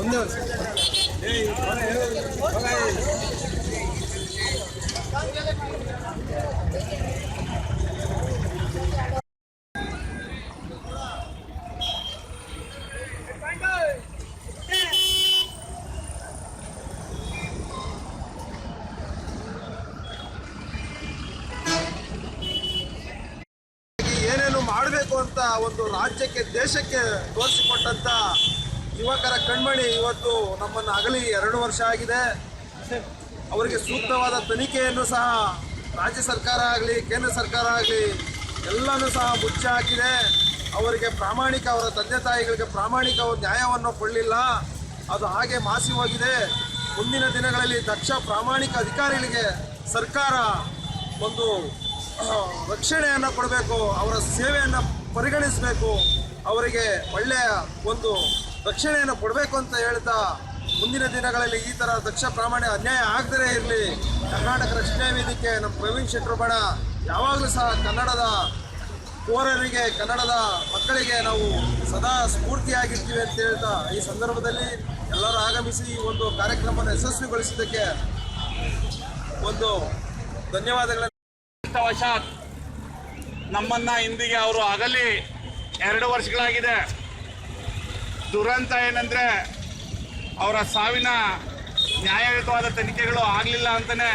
ಒಂದೇ ವರ್ಷ ಅಂತ ಒಂದು ರಾಜ್ಯಕ್ಕೆ, ದೇಶಕ್ಕೆ ತೋರಿಸಿಕೊಟ್ಟಂತ ಯುವಕರ ಕಣ್ಮಣಿ ಇವತ್ತು ನಮ್ಮನ್ನು ಅಗಲಿ ಎರಡು ವರ್ಷ ಆಗಿದೆ. ಅವರಿಗೆ ಸೂಕ್ತವಾದ ತನಿಖೆಯನ್ನು ಸಹ ರಾಜ್ಯ ಸರ್ಕಾರ ಆಗಲಿ, ಕೇಂದ್ರ ಸರ್ಕಾರ ಆಗಲಿ ಎಲ್ಲನೂ ಸಹ ಮುಚ್ಚ ಹಾಕಿದೆ. ಅವರಿಗೆ ಪ್ರಾಮಾಣಿಕ, ಅವರ ತಂದೆ ತಾಯಿಗಳಿಗೆ ಪ್ರಾಮಾಣಿಕ ನ್ಯಾಯವನ್ನು ಕೊಡಲಿಲ್ಲ. ಅದು ಹಾಗೆ ಮಾಸಿ ಹೋಗಿದೆ. ಮುಂದಿನ ದಿನಗಳಲ್ಲಿ ದಕ್ಷ ಪ್ರಾಮಾಣಿಕ ಅಧಿಕಾರಿಗಳಿಗೆ ಸರ್ಕಾರ ಒಂದು ರಕ್ಷಣೆಯನ್ನು ಕೊಡಬೇಕು, ಅವರ ಸೇವೆಯನ್ನು ಪರಿಗಣಿಸಬೇಕು, ಅವರಿಗೆ ಒಳ್ಳೆಯ ಒಂದು ರಕ್ಷಣೆಯನ್ನು ಕೊಡಬೇಕು ಅಂತ ಹೇಳ್ತಾ ಮುಂದಿನ ದಿನಗಳಲ್ಲಿ ಈ ಥರ ದಕ್ಷ ಪ್ರಾಮಾಣ್ಯ ಅನ್ಯಾಯ ಆಗದೇ ಇರಲಿ. ಕರ್ನಾಟಕ ರಕ್ಷಣಾ ವೇದಿಕೆ ನಮ್ಮ ಪ್ರವೀಣ್ ಶೆಟ್ಟರು ಬಣ ಯಾವಾಗಲೂ ಸಹ ಕನ್ನಡದ ಕೋರರಿಗೆ ಕನ್ನಡದ ಮಕ್ಕಳಿಗೆ ನಾವು ಸದಾ ಸ್ಫೂರ್ತಿಯಾಗಿರ್ತೀವಿ ಅಂತ ಹೇಳ್ತಾ ಈ ಸಂದರ್ಭದಲ್ಲಿ ಎಲ್ಲರೂ ಆಗಮಿಸಿ ಈ ಒಂದು ಕಾರ್ಯಕ್ರಮವನ್ನು ಯಶಸ್ವಿಗೊಳಿಸಿದ್ದಕ್ಕೆ ಒಂದು ಧನ್ಯವಾದಗಳನ್ನು. ನಮ್ಮನ್ನ ಇಂದಿಗೆ ಅವರು ಅಗಲಿ ಎರಡು ವರ್ಷಗಳಾಗಿದೆ. ದುರಂತ ಏನಂದ್ರೆ ಅವರ ಸಾವಿನ ನ್ಯಾಯಯುತವಾದ ತನಿಖೆಗಳು ಆಗಲಿಲ್ಲ ಅಂತಾನೆ